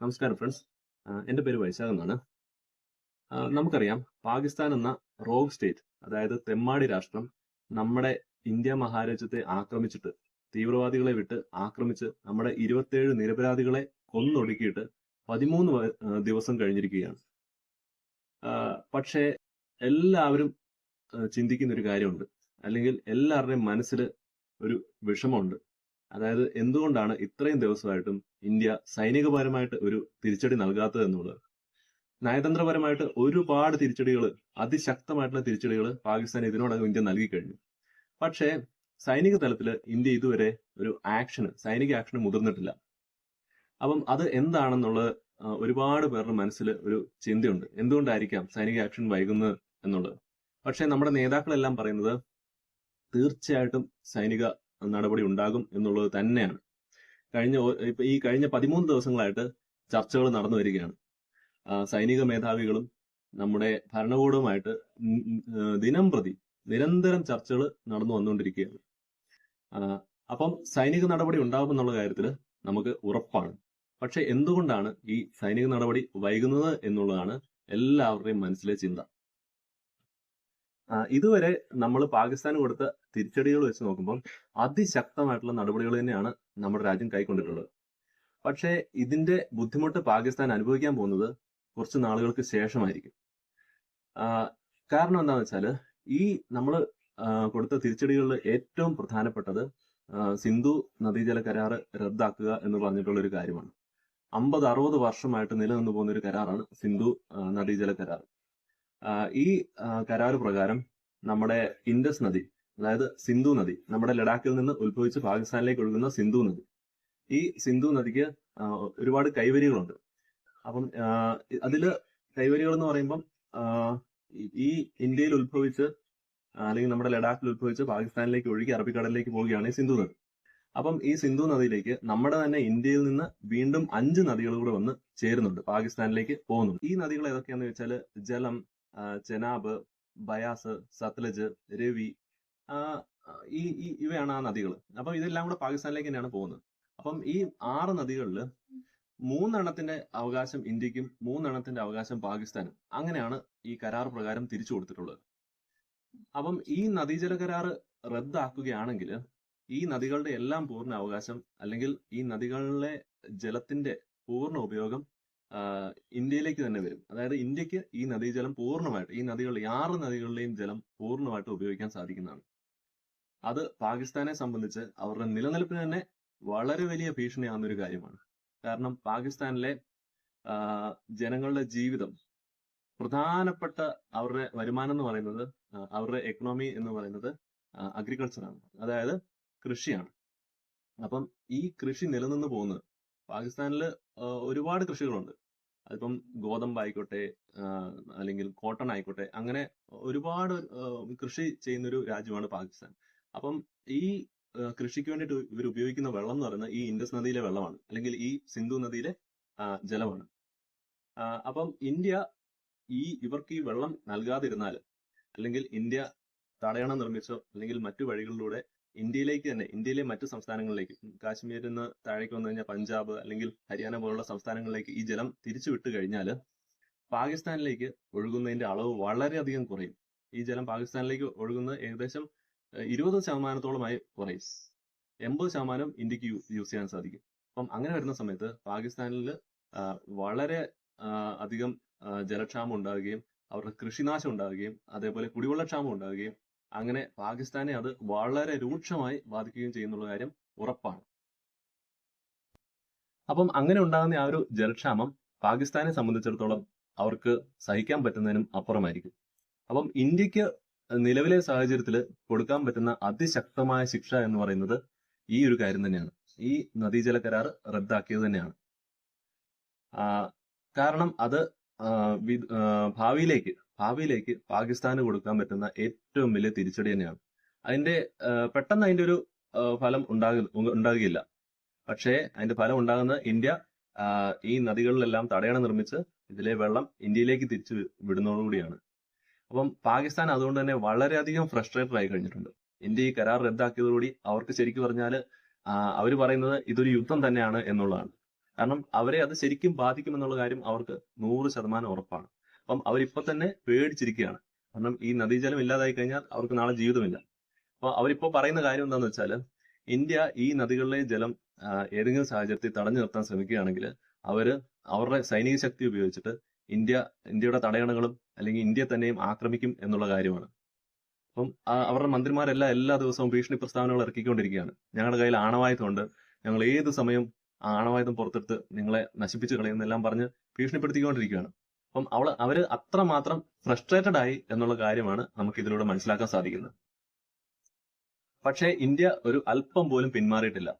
നമസ്കാരം ഫ്രണ്ട്സ് എന്റെ പേര് വൈശാഖ് എന്നാണ്. നമുക്കറിയാം പാകിസ്ഥാൻ എന്ന റോഗ് സ്റ്റേറ്റ് അതായത് തെമ്മാടി രാഷ്ട്രം നമ്മുടെ ഇന്ത്യ മഹാരാജ്യത്തെ ആക്രമിച്ചിട്ട് തീവ്രവാദികളെ വിട്ട് ആക്രമിച്ച് നമ്മുടെ ഇരുപത്തേഴ് നിരപരാധികളെ കൊന്നൊടുക്കിയിട്ട് പതിമൂന്ന് ദിവസം കഴിഞ്ഞിരിക്കുകയാണ്. പക്ഷേ എല്ലാവരും ചിന്തിക്കുന്ന ഒരു കാര്യമുണ്ട്. അല്ലെങ്കിൽ എല്ലാവരുടെയും മനസ്സിൽ ഒരു വിഷമമുണ്ട്. അതായത് എന്തുകൊണ്ടാണ് ഇത്രയും ദിവസമായിട്ടും ഇന്ത്യ സൈനികപരമായിട്ട് ഒരു തിരിച്ചടി നൽകാത്തത് എന്നുള്ളത്? നയതന്ത്രപരമായിട്ട് ഒരുപാട് തിരിച്ചടികൾ അതിശക്തമായിട്ടുള്ള തിരിച്ചടികൾ പാകിസ്ഥാൻ ഇതിനോടകം ഇന്ത്യ നൽകി കഴിഞ്ഞു പക്ഷേ സൈനിക തലത്തിൽ ഇന്ത്യ ഇതുവരെ ഒരു ആക്ഷന് സൈനിക ആക്ഷൻ മുതിർന്നിട്ടില്ല. അപ്പം അത് എന്താണെന്നുള്ള ഒരുപാട് പേരുടെ മനസ്സിൽ ഒരു ചിന്തയുണ്ട്. എന്തുകൊണ്ടായിരിക്കാം സൈനിക ആക്ഷൻ വൈകുന്നത് എന്നുള്ളത്? പക്ഷേ നമ്മുടെ നേതാക്കളെല്ലാം പറയുന്നത് തീർച്ചയായിട്ടും സൈനിക നടപടി ഉണ്ടാകും എന്നുള്ളത് തന്നെയാണ്. കഴിഞ്ഞ ഇപ്പൊ ഈ കഴിഞ്ഞ പതിമൂന്ന് ദിവസങ്ങളായിട്ട് ചർച്ചകൾ നടന്നു വരികയാണ്. സൈനിക മേധാവികളും നമ്മുടെ ഭരണകൂടവുമായിട്ട് ദിനം പ്രതി നിരന്തരം ചർച്ചകൾ നടന്നു വന്നുകൊണ്ടിരിക്കുകയാണ്. അപ്പം സൈനിക നടപടി ഉണ്ടാകുമെന്നുള്ള കാര്യത്തിൽ നമുക്ക് ഉറപ്പാണ്. പക്ഷെ എന്തുകൊണ്ടാണ് ഈ സൈനിക നടപടി വൈകുന്നത് എന്നുള്ളതാണ് എല്ലാവരുടെയും മനസ്സിലെ ചിന്ത. ഇതുവരെ നമ്മൾ പാകിസ്ഥാന് കൊടുത്ത തിരിച്ചടികൾ വെച്ച് നോക്കുമ്പോൾ അതിശക്തമായിട്ടുള്ള നടപടികൾ തന്നെയാണ് നമ്മുടെ രാജ്യം കൈക്കൊണ്ടിട്ടുള്ളത്. പക്ഷേ ഇതിന്റെ ബുദ്ധിമുട്ട് പാകിസ്ഥാൻ അനുഭവിക്കാൻ പോകുന്നത് കുറച്ച് നാളുകൾക്ക് ശേഷമായിരിക്കും. കാരണം എന്താണെന്ന് വെച്ചാൽ ഈ നമ്മൾ കൊടുത്ത തിരിച്ചടികളിൽ ഏറ്റവും പ്രധാനപ്പെട്ടത് സിന്ധു നദീജല കരാർ റദ്ദാക്കുക എന്ന് പറഞ്ഞിട്ടുള്ള ഒരു കാര്യമാണ്. അമ്പത് അറുപത് വർഷമായിട്ട് നിലനിന്ന് പോകുന്ന ഒരു കരാറാണ് സിന്ധു നദീജല കരാർ ഈ കരാറ് പ്രകാരം നമ്മുടെ ഇൻഡസ് നദി അതായത് സിന്ധു നദി നമ്മുടെ ലഡാക്കിൽ നിന്ന് ഉത്ഭവിച്ച് പാകിസ്ഥാനിലേക്ക് ഒഴുകുന്ന സിന്ധു നദി. ഈ സിന്ധു നദിക്ക് ഒരുപാട് കൈവരികളുണ്ട്. അപ്പം അതിൽ കൈവരികൾ എന്ന് പറയുമ്പം ഈ- ഇന്ത്യയിൽ ഉത്ഭവിച്ച് അല്ലെങ്കിൽ നമ്മുടെ ലഡാക്കിൽ ഉത്ഭവിച്ച് പാകിസ്ഥാനിലേക്ക് ഒഴുകി അറബിക്കടലിലേക്ക് പോവുകയാണ് ഈ സിന്ധു നദി. അപ്പം ഈ സിന്ധു നദിയിലേക്ക് നമ്മുടെ തന്നെ ഇന്ത്യയിൽ നിന്ന് വീണ്ടും അഞ്ച് നദികൾ കൂടെ വന്ന് ചേരുന്നുണ്ട് പാകിസ്ഥാനിലേക്ക് പോകുന്നുണ്ട്. ഈ നദികൾ ഏതൊക്കെയാന്ന് വെച്ചാൽ ജലം ചെനാബ് ബയാസ് സത്ലജ് രവി ഈ ഇവയാണ് ആ നദികൾ അപ്പം ഇതെല്ലാം കൂടെ പാകിസ്ഥാനിലേക്ക് തന്നെയാണ് പോകുന്നത്. അപ്പം ഈ ആറ് നദികളിൽ മൂന്നെണ്ണത്തിന്റെ അവകാശം ഇന്ത്യക്കും മൂന്നെണ്ണത്തിന്റെ അവകാശം പാകിസ്ഥാനും. അങ്ങനെയാണ് ഈ കരാർ പ്രകാരം തിരിച്ചു കൊടുത്തിട്ടുള്ളത്. അപ്പം ഈ നദീജല കരാർ റദ്ദാക്കുകയാണെങ്കിൽ ഈ നദികളുടെ എല്ലാം പൂർണ അവകാശം അല്ലെങ്കിൽ ഈ നദികളിലെ ജലത്തിന്റെ പൂർണ ഉപയോഗം ഇന്ത്യയിലേക്ക് തന്നെ വരും. അതായത് ഇന്ത്യയ്ക്ക് ഈ നദീജലം പൂർണമായിട്ട് ഈ നദികളിലെ ആറ് നദികളിലെയും ജലം പൂർണമായിട്ട് ഉപയോഗിക്കാൻ സാധിക്കുന്നതാണ്. അത് പാകിസ്ഥാനെ സംബന്ധിച്ച് അവരുടെ നിലനിൽപ്പിന് തന്നെ വളരെ വലിയ ഭീഷണിയാകുന്ന ഒരു കാര്യമാണ്. കാരണം പാകിസ്ഥാനിലെ ജനങ്ങളുടെ ജീവിതം പ്രധാനപ്പെട്ട അവരുടെ വരുമാനം എന്ന് പറയുന്നത് അവരുടെ എക്കണോമി എന്ന് പറയുന്നത് അഗ്രികൾച്ചറാണ് അതായത് കൃഷിയാണ്. അപ്പം ഈ കൃഷി നിലനിന്ന് പോകുന്നത് പാകിസ്ഥാനിൽ ഒരുപാട് കൃഷികളുണ്ട്. അതിപ്പം ഗോതമ്പ് ആയിക്കോട്ടെ അല്ലെങ്കിൽ കോട്ടൺ ആയിക്കോട്ടെ അങ്ങനെ ഒരുപാട് കൃഷി ചെയ്യുന്നൊരു രാജ്യമാണ് പാകിസ്ഥാൻ. അപ്പം ഈ കൃഷിക്ക് വേണ്ടിയിട്ട് ഇവർ ഉപയോഗിക്കുന്ന വെള്ളം എന്ന് പറയുന്നത് ഈ ഇൻഡസ് നദിയിലെ വെള്ളമാണ് അല്ലെങ്കിൽ ഈ സിന്ധു നദിയിലെ ജലമാണ്. അപ്പം ഇന്ത്യ ഈ ഇവർക്ക് ഈ വെള്ളം നൽകാതിരുന്നാൽ അല്ലെങ്കിൽ ഇന്ത്യ തടയണം നിർമ്മിച്ചോ അല്ലെങ്കിൽ മറ്റു വഴികളിലൂടെ ഇന്ത്യയിലേക്ക് തന്നെ ഇന്ത്യയിലെ മറ്റു സംസ്ഥാനങ്ങളിലേക്ക് കാശ്മീരിൽ നിന്ന് താഴേക്ക് വന്നു കഴിഞ്ഞാൽ പഞ്ചാബ് അല്ലെങ്കിൽ ഹരിയാന പോലുള്ള സംസ്ഥാനങ്ങളിലേക്ക് ഈ ജലം തിരിച്ചു വിട്ടു കഴിഞ്ഞാൽ പാകിസ്ഥാനിലേക്ക് ഒഴുകുന്നതിന്റെ അളവ് വളരെയധികം കുറയും. ഈ ജലം പാകിസ്ഥാനിലേക്ക് ഒഴുകുന്നത് ഏകദേശം ഇരുപത് ശതമാനത്തോളമായി കുറയും. എൺപത് ശതമാനം ഇന്ത്യയ്ക്ക് യൂസ് ചെയ്യാൻ സാധിക്കും. അപ്പം അങ്ങനെ വരുന്ന സമയത്ത് പാകിസ്ഥാനിൽ വളരെ അധികം ജലക്ഷാമം ഉണ്ടാവുകയും അവരുടെ കൃഷിനാശം ഉണ്ടാവുകയും അതേപോലെ കുടിവെള്ളക്ഷാമം ഉണ്ടാവുകയും അങ്ങനെ പാകിസ്ഥാനെ അത് വളരെ രൂക്ഷമായി ബാധിക്കുകയും ചെയ്യുന്നുള്ള കാര്യം ഉറപ്പാണ്. അപ്പം അങ്ങനെ ഉണ്ടാകുന്ന ആ ഒരു ജലക്ഷാമം പാകിസ്ഥാനെ സംബന്ധിച്ചിടത്തോളം അവർക്ക് സഹിക്കാൻ പറ്റുന്നതിനും അപ്പുറമായിരിക്കും. അപ്പം ഇന്ത്യയ്ക്ക് നിലവിലെ സാഹചര്യത്തിൽ കൊടുക്കാൻ പറ്റുന്ന അതിശക്തമായ ശിക്ഷ എന്ന് പറയുന്നത് ഈ ഒരു കാര്യം തന്നെയാണ്. ഈ നദീജല കരാർ റദ്ദാക്കിയത് തന്നെയാണ്. കാരണം അത് ഭാവിയിലേക്ക് ഭാവിയിലേക്ക് പാകിസ്ഥാന് കൊടുക്കാൻ പറ്റുന്ന ഏറ്റവും വലിയ തിരിച്ചടി തന്നെയാണ്. അതിന്റെ പെട്ടെന്ന് അതിന്റെ ഒരു ഫലം ഉണ്ടാക ഉണ്ടാകുകയില്ല. പക്ഷേ അതിന്റെ ഫലം ഉണ്ടാകുന്ന ഇന്ത്യ ഈ നദികളിലെല്ലാം തടയണ നിർമ്മിച്ച് ഇതിലെ വെള്ളം ഇന്ത്യയിലേക്ക് തിരിച്ചു വിടുന്നതോടുകൂടിയാണ് അപ്പം പാകിസ്ഥാൻ അതുകൊണ്ട് തന്നെ വളരെയധികം ഫ്രസ്ട്രേറ്റഡ് ആയി കഴിഞ്ഞിട്ടുണ്ട്. ഇന്ത്യ ഈ കരാർ റദ്ദാക്കിയതോടുകൂടി അവർക്ക് ശരിക്കും പറഞ്ഞാൽ അവർ പറയുന്നത് ഇതൊരു യുദ്ധം തന്നെയാണ് എന്നുള്ളതാണ്. കാരണം അവരെ അത് ശരിക്കും ബാധിക്കുമെന്നുള്ള കാര്യം അവർക്ക് നൂറ് ശതമാനം ഉറപ്പാണ്. അപ്പം അവരിപ്പോ തന്നെ പേടിച്ചിരിക്കുകയാണ്. കാരണം ഈ നദീജലം ഇല്ലാതായി കഴിഞ്ഞാൽ അവർക്ക് നാളെ ജീവിതമില്ല. അപ്പൊ അവരിപ്പോ പറയുന്ന കാര്യം എന്താണെന്ന് വെച്ചാൽ ഇന്ത്യ ഈ നദികളിലെ ജലം ഏതെങ്കിലും സാഹചര്യത്തിൽ തടഞ്ഞു നിർത്താൻ ശ്രമിക്കുകയാണെങ്കിൽ അവർ അവരുടെ സൈനിക ശക്തി ഉപയോഗിച്ചിട്ട് ഇന്ത്യ ഇന്ത്യയുടെ തടയണകളും അല്ലെങ്കിൽ ഇന്ത്യ തന്നെയും ആക്രമിക്കും എന്നുള്ള കാര്യമാണ്. അപ്പം അവരുടെ മന്ത്രിമാരെല്ലാം എല്ലാ ദിവസവും ഭീഷണി പ്രസ്താവനകൾ ഇറക്കിക്കൊണ്ടിരിക്കുകയാണ്. ഞങ്ങളുടെ കയ്യിൽ ആണവായുധമുണ്ട്. ഞങ്ങൾ ഏത് സമയം ആണവായുധം പുറത്തെടുത്ത് നിങ്ങളെ നശിപ്പിച്ചു കളയുന്നെല്ലാം പറഞ്ഞ് ഭീഷണിപ്പെടുത്തിക്കൊണ്ടിരിക്കുകയാണ്. അപ്പം അവൾ അവർ അത്രമാത്രം ഫ്രസ്ട്രേറ്റഡ് ആയി എന്നുള്ള കാര്യമാണ് നമുക്ക് ഇതിലൂടെ മനസ്സിലാക്കാൻ സാധിക്കുന്നത്. പക്ഷേ ഇന്ത്യ ഒരു അല്പം പോലും പിന്മാറിയിട്ടില്ല.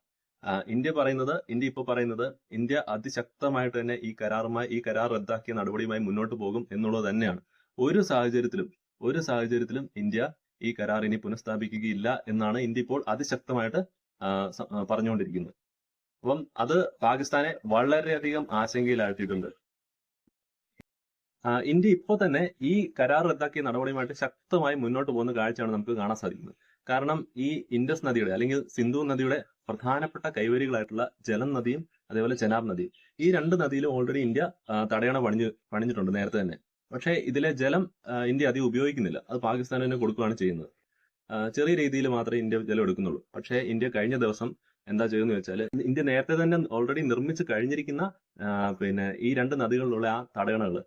ഇന്ത്യ പറയുന്നത് ഇന്ത്യ ഇപ്പോൾ പറയുന്നത് ഇന്ത്യ അതിശക്തമായിട്ട് തന്നെ ഈ കരാറുമായി ഈ കരാർ റദ്ദാക്കിയ നടപടിയുമായി മുന്നോട്ട് പോകും എന്നുള്ളത് തന്നെയാണ്. ഒരു സാഹചര്യത്തിലും ഒരു സാഹചര്യത്തിലും ഇന്ത്യ ഈ കരാർ ഇനി പുനഃസ്ഥാപിക്കുകയില്ല എന്നാണ് ഇന്ത്യ ഇപ്പോൾ അതിശക്തമായിട്ട് പറഞ്ഞുകൊണ്ടിരിക്കുന്നത്. അപ്പം അത് പാകിസ്ഥാനെ വളരെയധികം ആശങ്കയിലാഴ്ത്തിയിട്ടുണ്ട്. ഇന്ത്യ ഇപ്പോൾ തന്നെ ഈ കരാർ റദ്ദാക്കിയ നടപടിയുമായിട്ട് ശക്തമായി മുന്നോട്ട് പോകുന്ന കാഴ്ചയാണ് നമുക്ക് കാണാൻ സാധിക്കുന്നത്. കാരണം ഈ ഇൻഡസ് നദിയുടെ അല്ലെങ്കിൽ സിന്ധു നദിയുടെ പ്രധാനപ്പെട്ട കൈവരികളായിട്ടുള്ള ജലം നദിയും അതേപോലെ ചെനാബ് നദിയും ഈ രണ്ട് നദിയിലും ഓൾറെഡി ഇന്ത്യ തടയണ പണിഞ്ഞ് പണിഞ്ഞിട്ടുണ്ട് നേരത്തെ തന്നെ. പക്ഷേ ഇതിലെ ജലം ഇന്ത്യ അധികം ഉപയോഗിക്കുന്നില്ല. അത് പാകിസ്ഥാന് തന്നെ കൊടുക്കുകയാണ് ചെയ്യുന്നത്. ചെറിയ രീതിയിൽ മാത്രമേ ഇന്ത്യ ജലം എടുക്കുന്നുള്ളൂ. പക്ഷേ ഇന്ത്യ കഴിഞ്ഞ ദിവസം എന്താ ചെയ്യുന്നത് വെച്ചാൽ ഇന്ത്യ നേരത്തെ തന്നെ ഓൾറെഡി നിർമ്മിച്ച് കഴിഞ്ഞിരിക്കുന്ന പിന്നെ ഈ രണ്ട് നദികളിലുള്ള ആ തടയണകൾ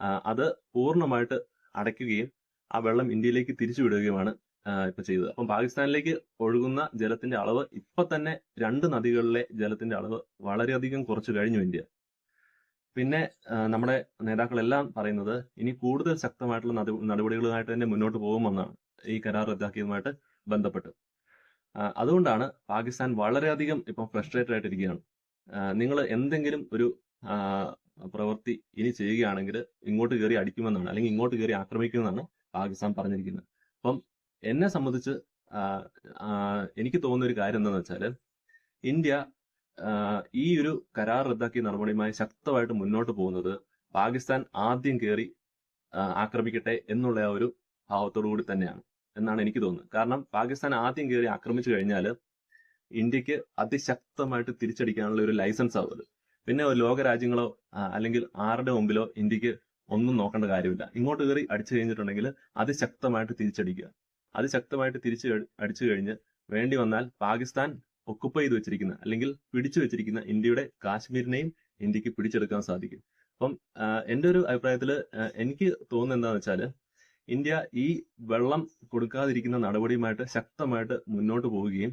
അത് പൂർണമായിട്ട് അടയ്ക്കുകയും ആ വെള്ളം ഇന്ത്യയിലേക്ക് തിരിച്ചു വിടുകയുമാണ് ഇപ്പൊ ചെയ്തത്. അപ്പം പാകിസ്ഥാനിലേക്ക് ഒഴുകുന്ന ജലത്തിന്റെ അളവ് ഇപ്പൊ തന്നെ രണ്ട് നദികളിലെ ജലത്തിന്റെ അളവ് വളരെയധികം കുറച്ചു കഴിഞ്ഞു ഇന്ത്യ. പിന്നെ നമ്മുടെ നേതാക്കളെല്ലാം പറയുന്നത് ഇനി കൂടുതൽ ശക്തമായിട്ടുള്ള നട- നടപടികളുമായിട്ട് തന്നെ മുന്നോട്ട് പോകുമെന്നാണ് ഈ കരാർ റദ്ദാക്കിയതുമായിട്ട് ബന്ധപ്പെട്ട്. അതുകൊണ്ടാണ് പാകിസ്ഥാൻ വളരെയധികം ഇപ്പം ഫ്രസ്ട്രേറ്റഡ് ആയിട്ടിരിക്കുകയാണ്. നിങ്ങൾ എന്തെങ്കിലും ഒരു പ്രവൃത്തി ഇനി ചെയ്യുകയാണെങ്കിൽ ഇങ്ങോട്ട് കയറി അടിക്കുമെന്നാണ് അല്ലെങ്കിൽ ഇങ്ങോട്ട് കയറി ആക്രമിക്കുമെന്നാണ് പാകിസ്ഥാൻ പറഞ്ഞിരിക്കുന്നത്. അപ്പം എന്നെ സംബന്ധിച്ച് എനിക്ക് തോന്നുന്ന ഒരു കാര്യം എന്താണെന്ന് വെച്ചാൽ ഇന്ത്യ ഈ ഒരു കരാർ റദ്ദാക്കിയ നടപടിയുമായി ശക്തമായിട്ട് മുന്നോട്ട് പോകുന്നത് പാകിസ്ഥാൻ ആദ്യം കയറി ആക്രമിക്കട്ടെ എന്നുള്ള ആ ഒരു ഭാവത്തോടു കൂടി തന്നെയാണ് എന്നാണ് എനിക്ക് തോന്നുന്നത്. കാരണം പാകിസ്ഥാൻ ആദ്യം കയറി ആക്രമിച്ചു കഴിഞ്ഞാൽ ഇന്ത്യയ്ക്ക് അതിശക്തമായിട്ട് തിരിച്ചടിക്കാനുള്ള ഒരു ലൈസൻസ് ആവും അത് പിന്നെ ലോക രാജ്യങ്ങളോ അല്ലെങ്കിൽ ആരുടെ മുമ്പിലോ ഇന്ത്യയ്ക്ക് ഒന്നും നോക്കേണ്ട കാര്യമില്ല. ഇങ്ങോട്ട് കയറി അടിച്ചു കഴിഞ്ഞിട്ടുണ്ടെങ്കിൽ അതിശക്തമായിട്ട് തിരിച്ചടിക്കുക. അതിശക്തമായിട്ട് തിരിച്ച് അടിച്ചു കഴിഞ്ഞ് വേണ്ടി വന്നാൽ പാകിസ്ഥാൻ ഒക്കുപ്പൈ ചെയ്ത് വെച്ചിരിക്കുന്ന അല്ലെങ്കിൽ പിടിച്ചു വെച്ചിരിക്കുന്ന ഇന്ത്യയുടെ കാശ്മീരിനെയും ഇന്ത്യയ്ക്ക് പിടിച്ചെടുക്കാൻ സാധിക്കും. അപ്പം എന്റെ ഒരു അഭിപ്രായത്തിൽ എനിക്ക് തോന്നുന്നത് എന്താണെന്ന് വെച്ചാൽ ഇന്ത്യ ഈ വെള്ളം കൊടുക്കാതിരിക്കുന്ന നടപടിയുമായിട്ട് ശക്തമായിട്ട് മുന്നോട്ട് പോവുകയും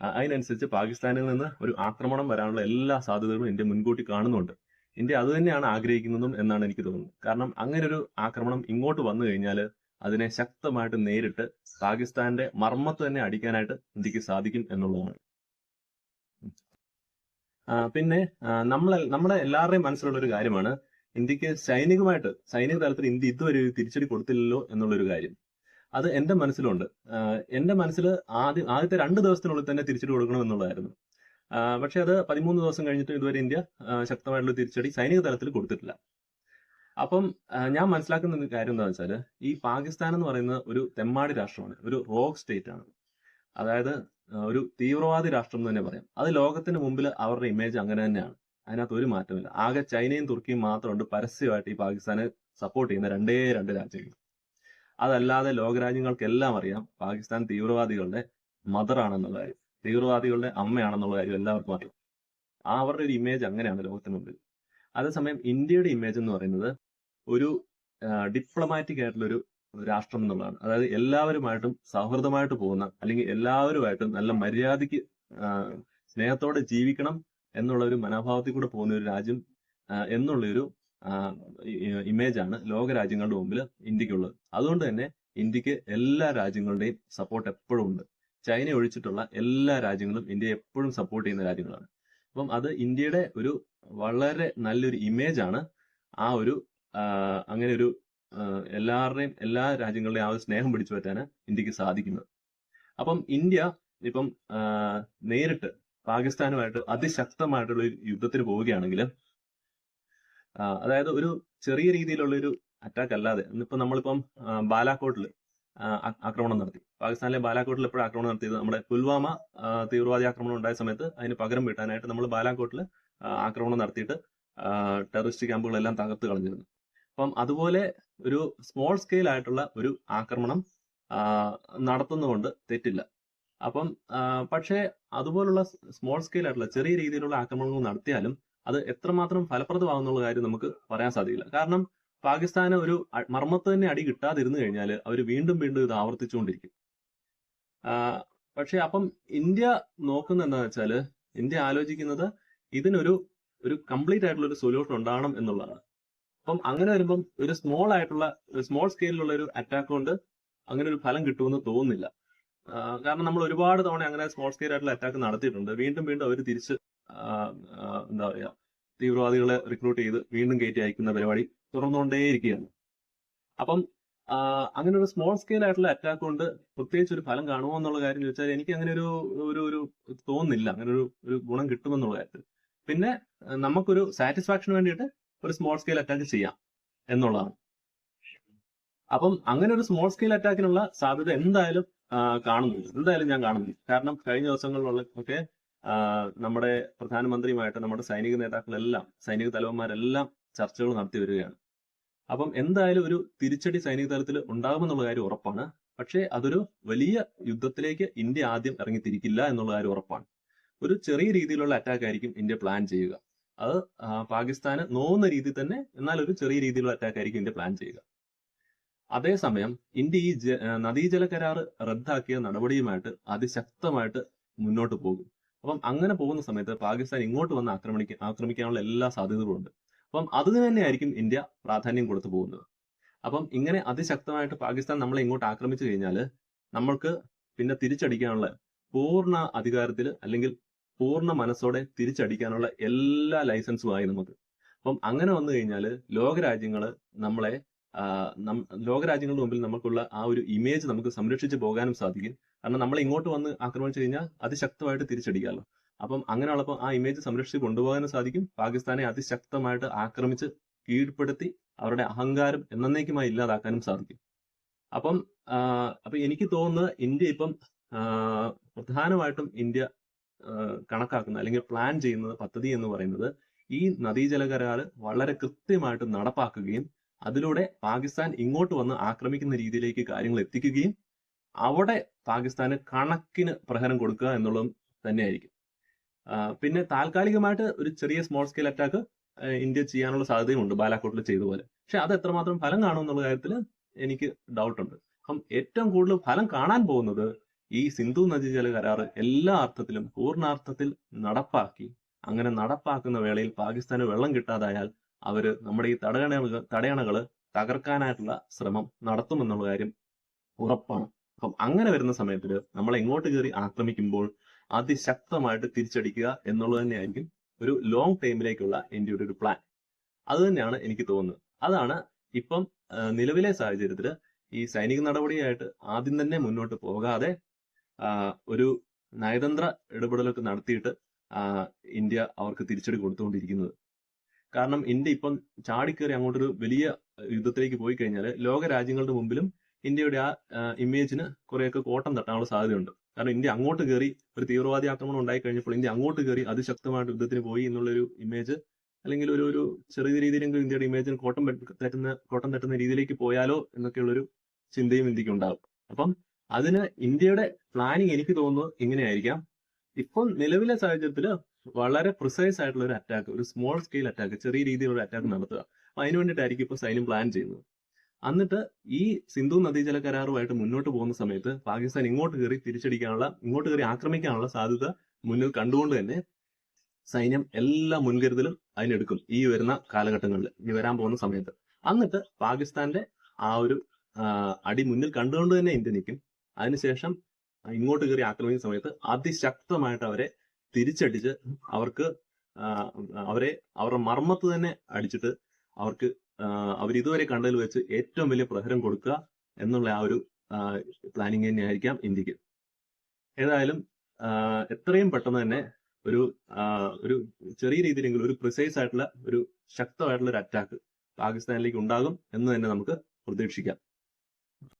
അതിനനുസരിച്ച് പാകിസ്ഥാനിൽ നിന്ന് ഒരു ആക്രമണം വരാനുള്ള എല്ലാ സാധ്യതകളും ഇന്ത്യ മുൻകൂട്ടി കാണുന്നുണ്ട്. ഇന്ത്യ അത് തന്നെയാണ് ആഗ്രഹിക്കുന്നതും എന്നാണ് എനിക്ക് തോന്നുന്നത്. കാരണം അങ്ങനെ ഒരു ആക്രമണം ഇങ്ങോട്ട് വന്നു കഴിഞ്ഞാൽ അതിനെ ശക്തമായിട്ട് നേരിട്ട് പാകിസ്ഥാന്റെ മർമ്മത്ത് തന്നെ അടിക്കാനായിട്ട് ഇന്ത്യയ്ക്ക് സാധിക്കും എന്നുള്ളതാണ്. പിന്നെ നമ്മളെ നമ്മുടെ എല്ലാവരുടെയും മനസ്സിലുള്ള ഒരു കാര്യമാണ് ഇന്ത്യയ്ക്ക് സൈനികമായിട്ട് സൈനിക തലത്തിൽ ഇന്ത്യ ഇതുവരെ ഒരു തിരിച്ചടി കൊടുത്തില്ലല്ലോ എന്നുള്ളൊരു കാര്യം. അത് എന്റെ മനസ്സിലുണ്ട്. എന്റെ മനസ്സിൽ ആദ്യം ആദ്യത്തെ രണ്ട് ദിവസത്തിനുള്ളിൽ തന്നെ തിരിച്ചടി കൊടുക്കണം എന്നുള്ളതായിരുന്നു പക്ഷെ അത് പതിമൂന്ന് ദിവസം കഴിഞ്ഞിട്ട് ഇതുവരെ ഇന്ത്യ ശക്തമായിട്ടുള്ള തിരിച്ചടി സൈനിക തലത്തിൽ കൊടുത്തിട്ടില്ല. അപ്പം ഞാൻ മനസ്സിലാക്കുന്ന കാര്യം എന്താ വെച്ചാൽ ഈ പാകിസ്ഥാൻ എന്ന് പറയുന്ന ഒരു തെമ്മാടി രാഷ്ട്രമാണ് ഒരു റോക്ക് സ്റ്റേറ്റ് ആണ് അതായത് ഒരു തീവ്രവാദി രാഷ്ട്രം എന്ന് തന്നെ പറയാം. അത് ലോകത്തിന് മുമ്പിൽ അവരുടെ ഇമേജ് അങ്ങനെ തന്നെയാണ്. അതിനകത്ത് ഒരു മാറ്റമില്ല. ആകെ ചൈനയും തുർക്കിയും മാത്രമുണ്ട് പരസ്യമായിട്ട് ഈ പാകിസ്ഥാനെ സപ്പോർട്ട് ചെയ്യുന്ന രണ്ടേ രണ്ട് രാജ്യങ്ങൾ. അതല്ലാതെ ലോകരാജ്യങ്ങൾക്കെല്ലാം അറിയാം പാകിസ്ഥാൻ തീവ്രവാദികളുടെ മദറാണെന്നുള്ള കാര്യം. തീവ്രവാദികളുടെ അമ്മയാണെന്നുള്ള കാര്യം എല്ലാവർക്കും അറിയാം. അവരുടെ ഒരു ഇമേജ് അങ്ങനെയാണ് ലോകത്തിന് മുമ്പിൽ. അതേസമയം ഇന്ത്യയുടെ ഇമേജ് എന്ന് പറയുന്നത് ഒരു ഡിപ്ലോമാറ്റിക് ആയിട്ടുള്ള ഒരു രാഷ്ട്രം എന്നുള്ളതാണ്. അതായത് എല്ലാവരുമായിട്ടും സൗഹൃദമായിട്ട് പോകുന്ന അല്ലെങ്കിൽ എല്ലാവരുമായിട്ടും നല്ല മര്യാദയ്ക്ക് സ്നേഹത്തോടെ ജീവിക്കണം എന്നുള്ള ഒരു മനോഭാവത്തിൽ കൂടെ പോകുന്ന ഒരു രാജ്യം എന്നുള്ളൊരു ഇമേജ് ആണ് ലോക രാജ്യങ്ങളുടെ മുമ്പിൽ ഇന്ത്യക്കുള്ളത്. അതുകൊണ്ട് തന്നെ ഇന്ത്യയ്ക്ക് എല്ലാ രാജ്യങ്ങളുടെയും സപ്പോർട്ട് എപ്പോഴും ഉണ്ട്. ചൈന ഒഴിച്ചിട്ടുള്ള എല്ലാ രാജ്യങ്ങളും ഇന്ത്യയെ എപ്പോഴും സപ്പോർട്ട് ചെയ്യുന്ന രാജ്യങ്ങളാണ്. അപ്പം അത് ഇന്ത്യയുടെ ഒരു വളരെ നല്ലൊരു ഇമേജ് ആണ്. ആ ഒരു അങ്ങനെ ഒരു എല്ലാവരുടെയും എല്ലാ രാജ്യങ്ങളുടെയും ആ ഒരു സ്നേഹം പിടിച്ചു പറ്റാൻ ഇന്ത്യയ്ക്ക് സാധിക്കുന്നത്. അപ്പം ഇന്ത്യ ഇപ്പം നേരിട്ട് പാകിസ്ഥാനുമായിട്ട് അതിശക്തമായിട്ടുള്ള ഒരു യുദ്ധത്തിന് പോവുകയാണെങ്കിൽ അതായത് ഒരു ചെറിയ രീതിയിലുള്ള ഒരു അറ്റാക്ക് അല്ലാതെ ഇന്നിപ്പോ നമ്മളിപ്പം ബാലാക്കോട്ടിൽ ആക്രമണം നടത്തി. പാകിസ്ഥാനിലെ ബാലാക്കോട്ടിൽ എപ്പോഴും ആക്രമണം നടത്തിയത്? നമ്മുടെ പുൽവാമ തീവ്രവാദി ആക്രമണം ഉണ്ടായ സമയത്ത് അതിന് പകരം വീട്ടാനായിട്ട് നമ്മൾ ബാലാക്കോട്ടിൽ ആക്രമണം നടത്തിയിട്ട് ടെററിസ്റ്റ് ക്യാമ്പുകളെല്ലാം തകർത്ത് കളഞ്ഞിരുന്നു. അപ്പം അതുപോലെ ഒരു സ്മോൾ സ്കെയിൽ ആയിട്ടുള്ള ഒരു ആക്രമണം നടത്തുന്നതുകൊണ്ട് തെറ്റില്ല. അപ്പം പക്ഷേ അതുപോലുള്ള സ്മോൾ സ്കെയിൽ ആയിട്ടുള്ള ചെറിയ രീതിയിലുള്ള ആക്രമണങ്ങൾ നടത്തിയാലും അത് എത്രമാത്രം ഫലപ്രദമാകുന്നുള്ള കാര്യം നമുക്ക് പറയാൻ സാധിക്കില്ല. കാരണം പാകിസ്ഥാന് ഒരു മർമ്മത്ത് തന്നെ അടി കിട്ടാതിരുന്നു കഴിഞ്ഞാൽ അവർ വീണ്ടും വീണ്ടും ഇത് ആവർത്തിച്ചുകൊണ്ടിരിക്കും. പക്ഷെ അപ്പം ഇന്ത്യ നോക്കുന്ന എന്താ വെച്ചാൽ ഇന്ത്യ ആലോചിക്കുന്നത് ഇതിനൊരു ഒരു കംപ്ലീറ്റ് ആയിട്ടുള്ള ഒരു സൊല്യൂഷൻ ഉണ്ടാകണം എന്നുള്ളതാണ്. അപ്പം അങ്ങനെ വരുമ്പം ഒരു സ്മോൾ ആയിട്ടുള്ള ഒരു സ്മോൾ സ്കെയിലുള്ള ഒരു അറ്റാക്ക് കൊണ്ട് അങ്ങനെ ഒരു ഫലം കിട്ടുമെന്ന് തോന്നുന്നില്ല. കാരണം നമ്മൾ ഒരുപാട് തവണ അങ്ങനെ സ്മോൾ സ്കെയിൽ ആയിട്ടുള്ള അറ്റാക്ക് നടത്തിയിട്ടുണ്ട്. വീണ്ടും വീണ്ടും അവർ തിരിച്ച് എന്താ പറയാ തീവ്രവാദികളെ റിക്രൂട്ട് ചെയ്ത് വീണ്ടും കയറ്റി അയക്കുന്ന പരിപാടി തുടർന്നുകൊണ്ടേയിരിക്കുകയാണ്. അപ്പം അങ്ങനെ ഒരു സ്മോൾ സ്കെയിൽ ആയിട്ടുള്ള അറ്റാക്ക് കൊണ്ട് പ്രത്യേകിച്ച് ഒരു ഫലം കാണുമോ എന്നുള്ള കാര്യം ചോദിച്ചാൽ എനിക്ക് അങ്ങനെ ഒരു ഒരു ഒരു തോന്നുന്നില്ല. അങ്ങനെ ഒരു ഒരു ഗുണം കിട്ടുമെന്നുള്ള കാര്യത്തിൽ. പിന്നെ നമുക്കൊരു സാറ്റിസ്ഫാക്ഷന് വേണ്ടിയിട്ട് ഒരു സ്മോൾ സ്കെയിൽ അറ്റാക്ക് ചെയ്യാം എന്നുള്ളതാണ്. അപ്പം അങ്ങനെ ഒരു സ്മോൾ സ്കെയിൽ അറ്റാക്കിനുള്ള സാധ്യത എന്തായാലും കാണുന്നുണ്ട്. എന്തായാലും ഞാൻ കാണുന്നുണ്ട് കാരണം കഴിഞ്ഞ ദിവസങ്ങളിലുള്ള ഒക്കെ നമ്മുടെ പ്രധാനമന്ത്രിയുമായിട്ട് നമ്മുടെ സൈനിക നേതാക്കളെല്ലാം സൈനിക തലവന്മാരെല്ലാം ചർച്ചകൾ നടത്തി വരികയാണ്. അപ്പം എന്തായാലും ഒരു തിരിച്ചടി സൈനിക തലത്തിൽ ഉണ്ടാകുമെന്നുള്ള കാര്യം ഉറപ്പാണ്. പക്ഷേ അതൊരു വലിയ യുദ്ധത്തിലേക്ക് ഇന്ത്യ ആദ്യം ഇറങ്ങിത്തിരിക്കില്ല എന്നുള്ള കാര്യം ഉറപ്പാണ്. ഒരു ചെറിയ രീതിയിലുള്ള അറ്റാക്ക് ആയിരിക്കും ഇന്ത്യ പ്ലാൻ ചെയ്യുക. അത് പാകിസ്ഥാന് നോവുന്ന രീതിയിൽ തന്നെ എന്നാൽ ഒരു ചെറിയ രീതിയിലുള്ള അറ്റാക്ക് ആയിരിക്കും ഇന്ത്യ പ്ലാൻ ചെയ്യുക. അതേസമയം ഇന്ത്യ ഈ നദീജല കരാർ റദ്ദാക്കിയ നടപടിയുമായിട്ട് അതിശക്തമായിട്ട് മുന്നോട്ട് പോകും. അപ്പം അങ്ങനെ പോകുന്ന സമയത്ത് പാകിസ്ഥാൻ ഇങ്ങോട്ട് വന്ന് ആക്രമിക്ക ആക്രമിക്കാനുള്ള എല്ലാ സാധ്യതകളും ഉണ്ട്. അപ്പം അത് തന്നെയായിരിക്കും ഇന്ത്യ പ്രാധാന്യം കൊടുത്തു പോകുന്നത്. അപ്പം ഇങ്ങനെ അതിശക്തമായിട്ട് പാകിസ്ഥാൻ നമ്മളെ ഇങ്ങോട്ട് ആക്രമിച്ചു കഴിഞ്ഞാൽ നമ്മൾക്ക് പിന്നെ തിരിച്ചടിക്കാനുള്ള പൂർണ അധികാരത്തിൽ അല്ലെങ്കിൽ പൂർണ മനസ്സോടെ തിരിച്ചടിക്കാനുള്ള എല്ലാ ലൈസൻസും ആയി നമുക്ക്. അപ്പം അങ്ങനെ വന്നു കഴിഞ്ഞാൽ ലോകരാജ്യങ്ങൾ നമ്മളെ ലോകരാജ്യങ്ങളുടെ മുമ്പിൽ നമുക്കുള്ള ആ ഒരു ഇമേജ് നമുക്ക് സംരക്ഷിച്ചു പോകാനും സാധിക്കും. കാരണം നമ്മൾ ഇങ്ങോട്ട് വന്ന് ആക്രമിച്ചു കഴിഞ്ഞാൽ അതിശക്തമായിട്ട് തിരിച്ചടിക്കാമല്ലോ അപ്പം അങ്ങനെയുള്ളപ്പോൾ ആ ഇമേജ് സംരക്ഷിച്ച് കൊണ്ടുപോകാനും സാധിക്കും. പാകിസ്ഥാനെ അതിശക്തമായിട്ട് ആക്രമിച്ച് കീഴ്പ്പെടുത്തി അവരുടെ അഹങ്കാരം എന്നേക്കുമായി ഇല്ലാതാക്കാനും സാധിക്കും. അപ്പം അപ്പൊ എനിക്ക് തോന്നുന്നത് ഇന്ത്യ ഇപ്പം പ്രധാനമായിട്ടും ഇന്ത്യ കണക്കാക്കുന്ന അല്ലെങ്കിൽ പ്ലാൻ ചെയ്യുന്നത് പദ്ധതി എന്ന് പറയുന്നത് ഈ നദീജല കരാറ് വളരെ കൃത്യമായിട്ട് നടപ്പാക്കുകയും അതിലൂടെ പാകിസ്ഥാൻ ഇങ്ങോട്ട് വന്ന് ആക്രമിക്കുന്ന രീതിയിലേക്ക് കാര്യങ്ങൾ എത്തിക്കുകയും അവിടെ പാകിസ്ഥാന് കണക്കിന് പ്രഹരം കൊടുക്കുക എന്നുള്ളതും തന്നെയായിരിക്കും. പിന്നെ താൽക്കാലികമായിട്ട് ഒരു ചെറിയ സ്മോൾ സ്കെയിൽ അറ്റാക്ക് ഇന്ത്യ ചെയ്യാനുള്ള സാധ്യതയുണ്ട് ബാലാക്കോട്ടിൽ ചെയ്ത പോലെ. പക്ഷെ അത് എത്രമാത്രം ഫലം കാണും എന്നുള്ള കാര്യത്തിൽ എനിക്ക് ഡൗട്ട് ഉണ്ട്. അപ്പം ഏറ്റവും കൂടുതൽ ഫലം കാണാൻ പോകുന്നത് ഈ സിന്ധു നദി ജല കരാർ എല്ലാ അർത്ഥത്തിലും പൂർണാർത്ഥത്തിൽ നടപ്പാക്കി അങ്ങനെ നടപ്പാക്കുന്ന വേളയിൽ പാകിസ്ഥാന് വെള്ളം കിട്ടാതായാൽ അവർ നമ്മുടെ ഈ തടയണകൾ തടയണകൾ തകർക്കാനായിട്ടുള്ള ശ്രമം നടത്തുമെന്നുള്ള കാര്യം ഉറപ്പാണ്. അപ്പം അങ്ങനെ വരുന്ന സമയത്തിൽ നമ്മൾ എങ്ങോട്ട് കയറി ആക്രമിക്കുമ്പോൾ അതിശക്തമായിട്ട് തിരിച്ചടിക്കുക എന്നുള്ളത് തന്നെയായിരിക്കും ഒരു ലോങ് ടൈമിലേക്കുള്ള എന്റെ ഒരു പ്ലാൻ അത് തന്നെയാണ് എനിക്ക് തോന്നുന്നത്. അതാണ് ഇപ്പം നിലവിലെ സാഹചര്യത്തിൽ ഈ സൈനിക നടപടിയായിട്ട് ആദ്യം തന്നെ മുന്നോട്ട് പോകാതെ ഒരു നയതന്ത്ര ഇടപെടലൊക്കെ നടത്തിയിട്ട് ഇന്ത്യ അവർക്ക് തിരിച്ചടി കൊടുത്തുകൊണ്ടിരിക്കുന്നത്. കാരണം ഇന്ത്യ ഇപ്പം ചാടിക്കേറി അങ്ങോട്ടൊരു വലിയ യുദ്ധത്തിലേക്ക് പോയി കഴിഞ്ഞാൽ ലോക രാജ്യങ്ങളുടെ മുമ്പിലും ഇന്ത്യയുടെ ആ ഇമേജിന് കുറെയൊക്കെ കോട്ടം തട്ടാനുള്ള സാധ്യതയുണ്ട്. കാരണം ഇന്ത്യ അങ്ങോട്ട് കയറി ഒരു തീവ്രവാദി ആക്രമണം ഉണ്ടായി കഴിഞ്ഞപ്പോൾ ഇന്ത്യ അങ്ങോട്ട് കയറി അതിശക്തമായിട്ട് യുദ്ധത്തിന് പോയി എന്നുള്ളൊരു ഇമേജ് അല്ലെങ്കിൽ ഒരു ഒരു ചെറിയ രീതിയിലെങ്കിലും ഇന്ത്യയുടെ ഇമേജിന് കോട്ടം തട്ടുന്ന കോട്ടം തട്ടുന്ന രീതിയിലേക്ക് പോയാലോ എന്നൊക്കെയുള്ളൊരു ചിന്തയും ഇന്ത്യയ്ക്ക് ഉണ്ടാകും അപ്പം അതിന് ഇന്ത്യയുടെ പ്ലാനിങ് എനിക്ക് തോന്നുന്നു ഇങ്ങനെയായിരിക്കാം. ഇപ്പം നിലവിലെ സാഹചര്യത്തിൽ വളരെ പ്രിസൈസ് ആയിട്ടുള്ള ഒരു അറ്റാക്ക് ഒരു സ്മോൾ സ്കെയിൽ അറ്റാക്ക് ചെറിയ രീതിയിലുള്ള അറ്റാക്ക് നടത്തുക. അതിന് വേണ്ടിയിട്ടായിരിക്കും ഇപ്പൊ സൈന്യം പ്ലാൻ ചെയ്യുന്നത്. എന്നിട്ട് ഈ സിന്ധു നദീജല കരാറുമായിട്ട് മുന്നോട്ട് പോകുന്ന സമയത്ത് പാകിസ്ഥാൻ ഇങ്ങോട്ട് കയറി തിരിച്ചടിക്കാനുള്ള ഇങ്ങോട്ട് കയറി ആക്രമിക്കാനുള്ള സാധ്യത മുന്നിൽ കണ്ടുകൊണ്ട് തന്നെ സൈന്യം എല്ലാ മുൻകരുതലും അതിനെടുക്കും ഈ വരുന്ന കാലഘട്ടങ്ങളിൽ ഈ വരാൻ പോകുന്ന സമയത്ത്. എന്നിട്ട് പാകിസ്ഥാന്റെ ആ ഒരു അടി മുന്നിൽ കണ്ടുകൊണ്ട് തന്നെ ഇന്ത്യ നിൽക്കും. അതിനുശേഷം ഇങ്ങോട്ട് കയറി ആക്രമിക്കുന്ന സമയത്ത് അതിശക്തമായിട്ട് അവരെ തിരിച്ചടിച്ച് അവർക്ക് അവരെ അവരുടെ മർമ്മത്ത് തന്നെ അടിച്ചിട്ട് അവർക്ക് അവർ ഇതുവരെ കണ്ടതിൽ വെച്ച് ഏറ്റവും വലിയ പ്രഹരം കൊടുക്കുക എന്നുള്ള ആ ഒരു പ്ലാനിങ് തന്നെയായിരിക്കാം ഇന്ത്യയ്ക്ക്. ഏതായാലും എത്രയും പെട്ടെന്ന് തന്നെ ഒരു ഒരു ചെറിയ രീതിയിലെങ്കിലും ഒരു പ്രിസൈസ് ആയിട്ടുള്ള ഒരു ശക്തമായിട്ടുള്ള ഒരു അറ്റാക്ക് പാകിസ്ഥാനിലേക്ക് ഉണ്ടാകും എന്ന് തന്നെ നമുക്ക് പ്രതീക്ഷിക്കാം.